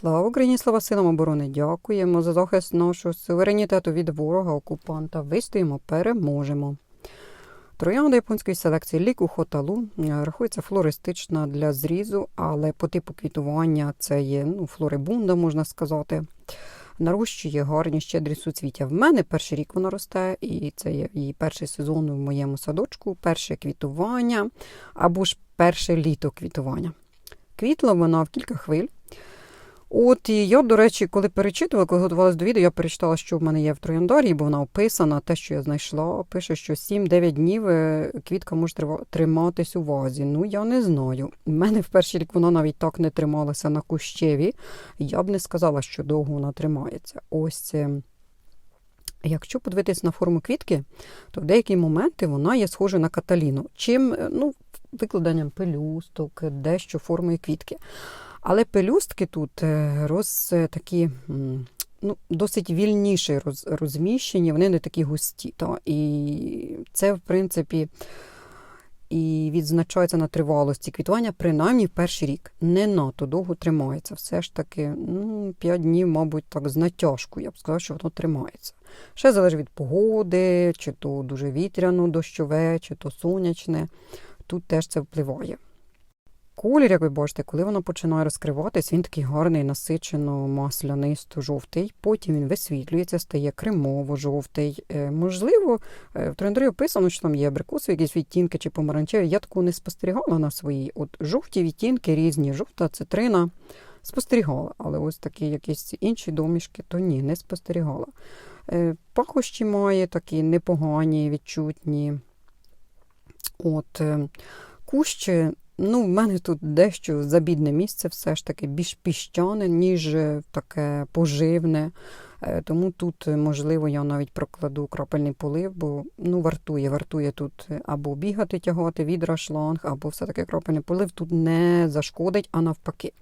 Слава Україні, слава силам оборони! Дякуємо за захист нашого суверенітету від ворога окупанта. Вистоїмо, переможемо. Троянда японської селекції ліку хоталу е, рахується флористична для зрізу, але по типу квітування це є ну, флорибунда, можна сказати. Нарощує гарні щедрі суцвіття. В мене перший рік вона росте, і це є її перший сезон в моєму садочку, перше квітування або ж перше літо квітування. Квітла вона в кілька хвиль. От і я, до речі, коли перечитувала, коли готувалася до відео, я перечитала, що в мене є в трояндарі, бо вона описана, те, що я знайшла, пише, що 7-9 днів е, квітка може триматись у вазі. Ну, я не знаю. У мене в перший рік вона навіть так не трималася на кущеві. Я б не сказала, що довго вона тримається. Ось. е, Якщо подивитись на форму квітки, то в деякі моменти вона є схожа на каталіну. Чим е, ну, викладанням пелюсток, дещо формою квітки. Але пелюстки тут е, роз е, такі. Ну, досить вільніше роз, розміщені, вони не такі густі. Та? І це, в принципі, і відзначається на тривалості квітування, принаймні в перший рік. Не надто довго тримається. Все ж таки, ну, 5 днів, мабуть, так з натяжкою, я б сказала, що воно тримається. Ще залежить від погоди, чи то дуже вітряно, дощове, чи то сонячне. Тут теж це впливає. Колір, як ви бачите, коли воно починає розкриватись, він такий гарний, насичено маслянисто жовтий. Потім він висвітлюється, стає кремово-жовтий. Е, можливо, е, в трендері описано, що там є абрикосові якісь відтінки чи помаранчеві. Я такого не спостерігала на своїй. От жовті відтінки різні, жовта цитрина спостерігала, але ось такі якісь інші домішки, то ні, не спостерігала. Е, Пахощі має такі непогані, відчутні. От, кущ, ну, в мене тут дещо забідне місце, все ж таки більш піщане, ніж е, таке поживне. Е, Тому тут, е, можливо, я навіть прокладу крапельний полив, бо ну, вартує, вартує тут або бігати, тягати відра, шланг, або все-таки крапельний полив тут не зашкодить, а навпаки.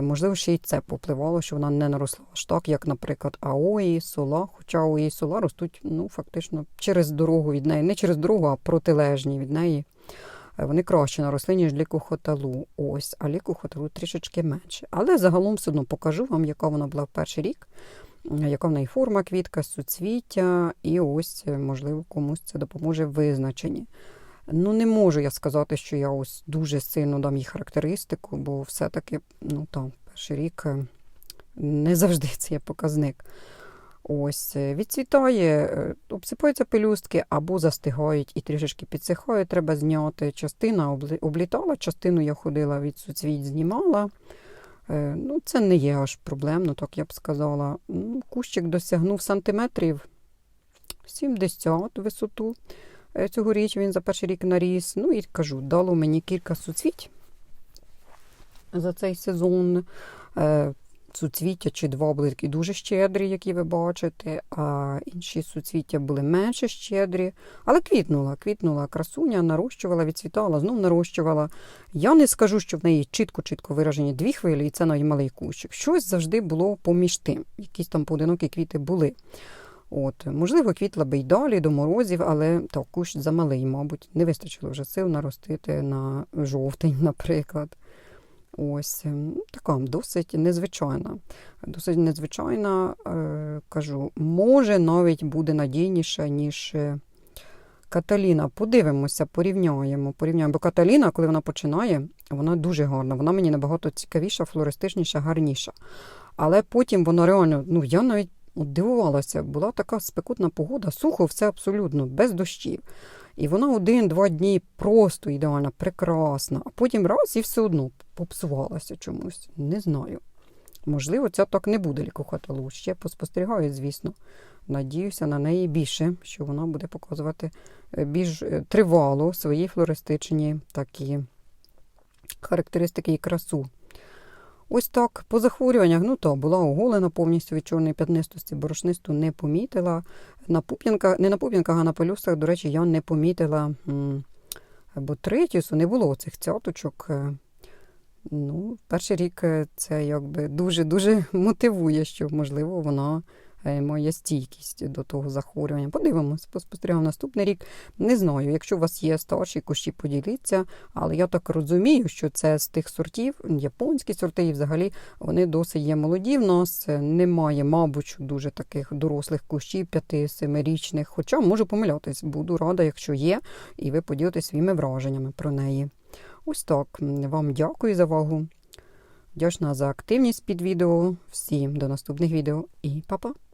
Можливо, ще й це попливало, що вона не наросла аж так, як, наприклад, аої, сола. Хоча аої сола ростуть ну, фактично через дорогу від неї. Не через дорогу, а протилежні від неї. Е, Вони краще наросли, ніж лікохоталу. Ось, а лікохоталу трішечки менше. Але загалом все одно покажу вам, яка вона була в перший рік, е, яка в неї форма квітка, суцвіття, і ось, е, можливо, комусь це допоможе в визначенні. Ну, не можу я сказати, що я ось дуже сильно дам їй характеристику, бо все-таки, ну там, перший рік не завжди це є показник. Ось, відцвітає, обсипаються пелюстки або застигають і трішечки підсихають, треба зняти. Частина облітала, частину я ходила від суцвіть, знімала. Е, Ну, це не є аж проблемно, так я б сказала. Ну, Кущик досягнув сантиметрів 70 висоту. Е, Цьогоріч він за перший рік наріс. Ну і кажу, дало мені кілька суцвіть за цей сезон. Суцвіття чи два були такі дуже щедрі, які ви бачите, а інші суцвіття були менше щедрі. Але квітнула, квітнула красуня, нарощувала, відцвітала, знов нарощувала. Я не скажу, що в неї чітко-чітко виражені дві хвилі, і це навіть малий кущик. Щось завжди було поміж тим. Якісь там поодинокі квіти були. От, можливо, квітла би й далі до морозів, але так, кущ замалий, мабуть, не вистачило вже сил наростити на жовтень, наприклад. Ось ем, така досить незвичайна. Досить незвичайна, е, кажу, може навіть буде надійніша, ніж е, Каталіна. Подивимося, порівняємо. порівняємо. Бо Каталіна, коли вона починає, вона дуже гарна. Вона мені набагато цікавіша, флористичніша, гарніша. Але потім вона реально, ну я навіть дивувалася, була така спекутна погода, сухо, все абсолютно, без дощів. І вона один-два дні просто ідеальна, прекрасна, а потім раз і все одно попсувалася чомусь. Не знаю. Можливо, ця так не буде лікохаталу. Ще поспостерігаю, звісно. Надіюся на неї більше, що вона буде показувати е, більш е, тривало свої флористичні такі характеристики і красу. Ось так, по захворюваннях, ну то була оголена повністю від чорної п'ятнистості, борошнисту не помітила. На пуп'янках, не на пуп'янках, а на полюсах, до речі, я не помітила ботритісу, не було цих цяточок. Е, Ну, перший рік е, це якби дуже-дуже мотивує, що, можливо, вона має стійкість до того захворювання. Подивимось, поспостерігаємо наступний рік. Не знаю, якщо у вас є старші кущі, поділіться, але я так розумію, що це з тих сортів, японські сорти, і взагалі вони досить є молоді. В нас немає, мабуть, дуже таких дорослих кущів, 5-7-річних. Хоча можу помилятись, буду рада, якщо є, і ви поділитесь своїми враженнями про неї. Ось так. Вам дякую за увагу. Вдячна за активність під відео. Всім до наступних відео і па-па!